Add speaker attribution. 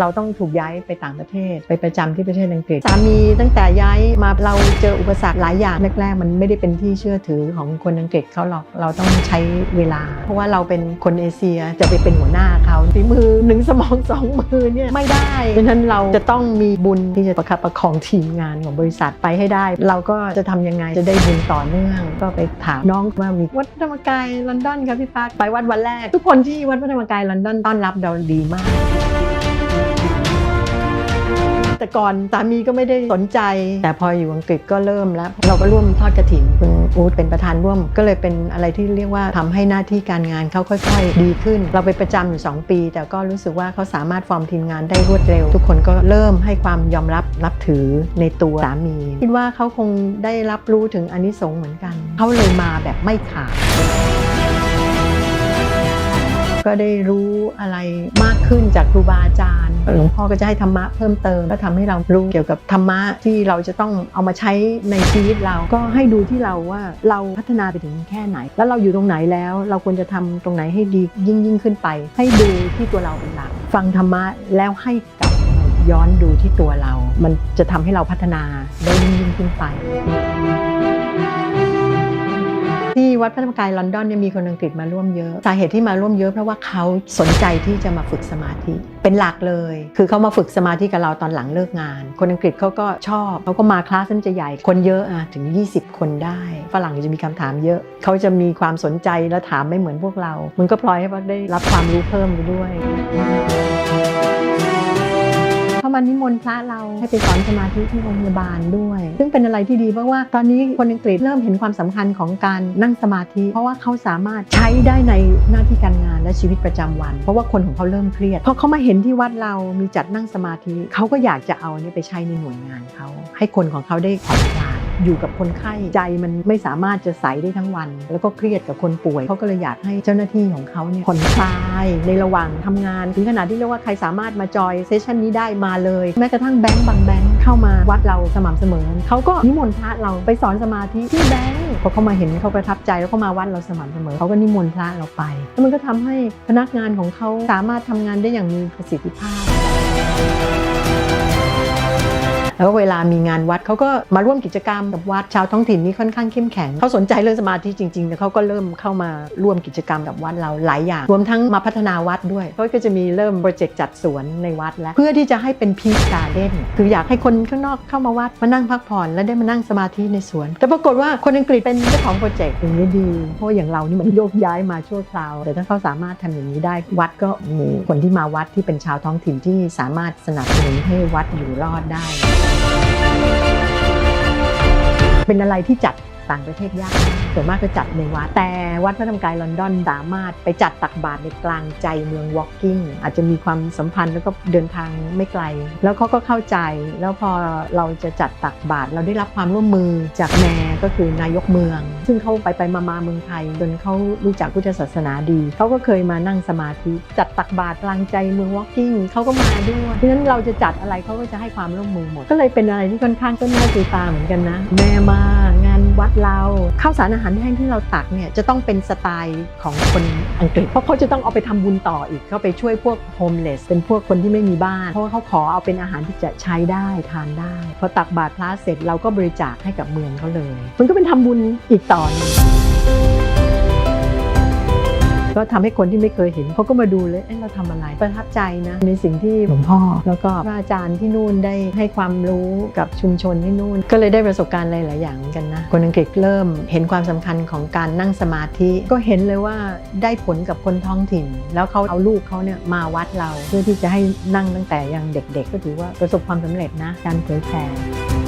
Speaker 1: เราต้องถูกย้ายไปต่างประเทศ ไปประจำที่ประเทศอังกฤษสามีตั้งแต่ย้ายมาเราเจออุปสรรคหลายอย่างแรกๆ มันไม่ได้เป็นที่เชื่อถือของคนอังกฤษเขาหรอกเราต้องใช้เวลา เพราะว่าเราเป็นคนเอเชียจะไปเป็นหัวหน้าเขาฝีมือหนึ่งสมองสองมือเนี่ยไม่ได้ดังนั้นเราจะต้องมีบุญที่จะประคับประคองทีมงานของบริษัทไปให้ได้ เราก็จะทำยังไงจะได้บุญต่อเนื่อง ก็ไปถามน้องว่ามีวัดพระธรรมกายลอนดอนครับพี่พักไปวัดวันแรก ทุกคนที่วัดพระธรรมกายลอนดอนต้อนรับเราดีมาก แต่ก่อนสามีก็ไม่ได้สนใจ แต่พออยู่อังกฤษก็เริ่มแล้ว เราก็ร่วมทอดกระถิ่นคุณอู๊ดเป็นประธานร่วม ก็เลยเป็นอะไรที่เรียกว่าทำให้หน้าที่การงานเขาค่อย ๆ ดีขึ้น เราไปประจำอยู่ 2 ปี แต่ก็รู้สึกว่าเขาสามารถฟอร์มทีมงานได้รวดเร็ว ทุกคนก็เริ่มให้ความยอมรับนับถือในตัวสามี คิดว่าเขาคงได้รับรู้ถึงอานิสงส์เหมือนกัน เขาเลยมาแบบไม่ขาด ก็ได้รู้อะไรมากขึ้นจากครูบาอาจารย์หลวงพ่อก็จะให้ธรรมะเพิ่มเติมก็ทำให้เรารู้เกี่ยวกับธรรมะที่เราจะต้องเอามาใช้ในชีวิตเราก็ให้ดูที่เราว่าเราพัฒนาไปถึงแค่ไหน แล้วเราอยู่ตรงไหนแล้ว เราควรจะทำตรงไหนให้ดียิ่งยิ่งขึ้นไป ให้ดูที่ตัวเราเป็นหลักฟังธรรมะแล้วให้กลับมาย้อนดูที่ตัวเรา มันจะทำให้เราพัฒนาได้ยิ่งยิ่งขึ้นไป ที่วัดพระธรรมกายลอนดอนเนี่ยมีคนอังกฤษมาร่วมเยอะ สาเหตุที่มาร่วมเยอะเพราะว่าเขาสนใจที่จะมาฝึกสมาธิเป็นหลักเลย คือเขามาฝึกสมาธิกับเราตอนหลังเลิกงาน คนอังกฤษเขาก็ชอบเขาก็มาคลาสนั้นจะใหญ่คนเยอะอะถึง 20 คนได้ ฝรั่งจะมีคำถามเยอะ เขาจะมีความสนใจและถามไม่เหมือนพวกเรา มันก็พลอยให้พวกได้รับความรู้เพิ่มไปด้วย เขามานิมนต์พระเราให้ไปสอนสมาธิที่โรงพยาบาลด้วย ซึ่งเป็นอะไรที่ดีเพราะว่าตอนนี้คนอังกฤษเริ่มเห็นความสำคัญของการนั่งสมาธิ เพราะว่าเขาสามารถใช้ได้ในหน้าที่การงานและชีวิตประจำวัน เพราะว่าคนของเขาเริ่มเครียดพอเขามาเห็นที่วัดเรามีจัดนั่งสมาธิเขาก็อยากจะเอาเนี่ยไปใช้ในหน่วยงานเขาให้คนของเขาได้ผ่อนคลาย อยู่กับคนไข้ใจมันไม่สามารถจะใสได้ทั้งวัน แล้วก็เครียดกับคนป่วยเขาก็เลยอยากให้เจ้าหน้าที่ของเขาเนี่ยผ่อนคลายในระหว่างทำงาน ถึงขนาดที่เรียกว่าใครสามารถมาจอยเซสชันนี้ได้มาเลยแม้กระทั่งแบงก์บางแบงก์เข้ามาวัดเราสม่ำเสมอเขาก็นิมนต์พระเราไปสอนสมาธิที่แบงก์พอเขามาเห็นเขาประทับใจแล้วเขามาวัดเราสม่ำเสมอเขาก็นิมนต์พระเราไปแล้วมันก็ทำให้พนักงานของเขาสามารถทำงานได้อย่างมีประสิทธิภาพ แล้วเวลามีงานวัดเขาก็มาร่วมกิจกรรมกับวัดชาวท้องถิ่นนี่ค่อนข้างเข้มแข็งเขาสนใจเรื่องสมาธิจริงๆแต่เขาก็เริ่มเข้ามาร่วมกิจกรรมกับวัดเราหลายอย่าง รวมทั้งมาพัฒนาวัดด้วยเขาก็จะมีเริ่มโปรเจกต์จัดสวนในวัดแล้ว เพื่อที่จะให้เป็นพีซการ์เด้นคืออยากให้คนข้างนอกเข้ามาวัดมานั่งพักผ่อนและได้มานั่งสมาธิในสวน แต่ปรากฏว่าคนอังกฤษเป็นเจ้าของโปรเจกต์อย่างนี้ดี เพราะอย่างเรานี่มันโยกย้ายมาชั่วคราว แต่ถ้าเขาสามารถทำอย่างนี้ได้วัดก็มีคนที่มาวัดที่เป็นชาวท้องถิ่นที่สามารถสนับสนุนให้วัดอยู่รอดได้ เป็นอะไรที่จัด ต่างประเทศยากส่วนมากก็จัดในวัด แต่วัดพระธรรมกายลอนดอนสามารถไปจัดตักบาตรในกลางใจเมือง walking อาจจะมีความสัมพันธ์แล้วก็เดินทางไม่ไกล แล้วเขาก็เข้าใจ แล้วพอเราจะจัดตักบาตรเราได้รับความร่วมมือจากแมร์ก็คือนายกเมือง ซึ่งเขาไปไปมามาเมืองไทยจนเขารู้จักพุทธศาสนาดีเขาก็เคยมานั่งสมาธิจัดตักบาตรกลางใจเมือง walking เขาก็มาด้วยเพราะฉะนั้นเราจะจัดอะไรเขาก็จะให้ความร่วมมือหมดก็เลยเป็นอะไรที่ค่อนข้างต้นหน้าตีตาเหมือนกันนะ แม่มางา วัดเราข้าวสารอาหารแห้งที่เราตักเนี่ยจะต้องเป็นสไตล์ของคนอังกฤษ เพราะเขาจะต้องเอาไปทำบุญต่ออีกเขาไปช่วยพวกโฮมเลสเป็นพวกคนที่ไม่มีบ้าน เพราะเขาขอเอาเป็นอาหารที่จะใช้ได้ทานได้พอตักบาตรพระเสร็จเราก็บริจาคให้กับเมืองเขาเลย มันก็เป็นทำบุญอีกต่อหนึง ก็ทำให้คนที่ไม่เคยเห็นเขาก็มาดูเลยเอ๊ะเราทำอะไรประทับใจนะในสิ่งที่หลวงพ่อ แล้วก็พระอาจารย์ที่นู่นได้ให้ความรู้กับชุมชนที่นู่น ก็เลยได้ประสบการณ์หลาย ๆ อย่างเหมือนกันนะคนอังกฤษเริ่มเห็นความสำคัญของการนั่งสมาธิ ก็เห็นเลยว่าได้ผลกับคนท้องถิ่น แล้วเขาเอาลูกเขาเนี่ยมาวัดเรา เพื่อที่จะให้นั่งตั้งแต่ยังเด็ก ๆ ก็ถือว่าประสบความสำเร็จนะการเผยแผ่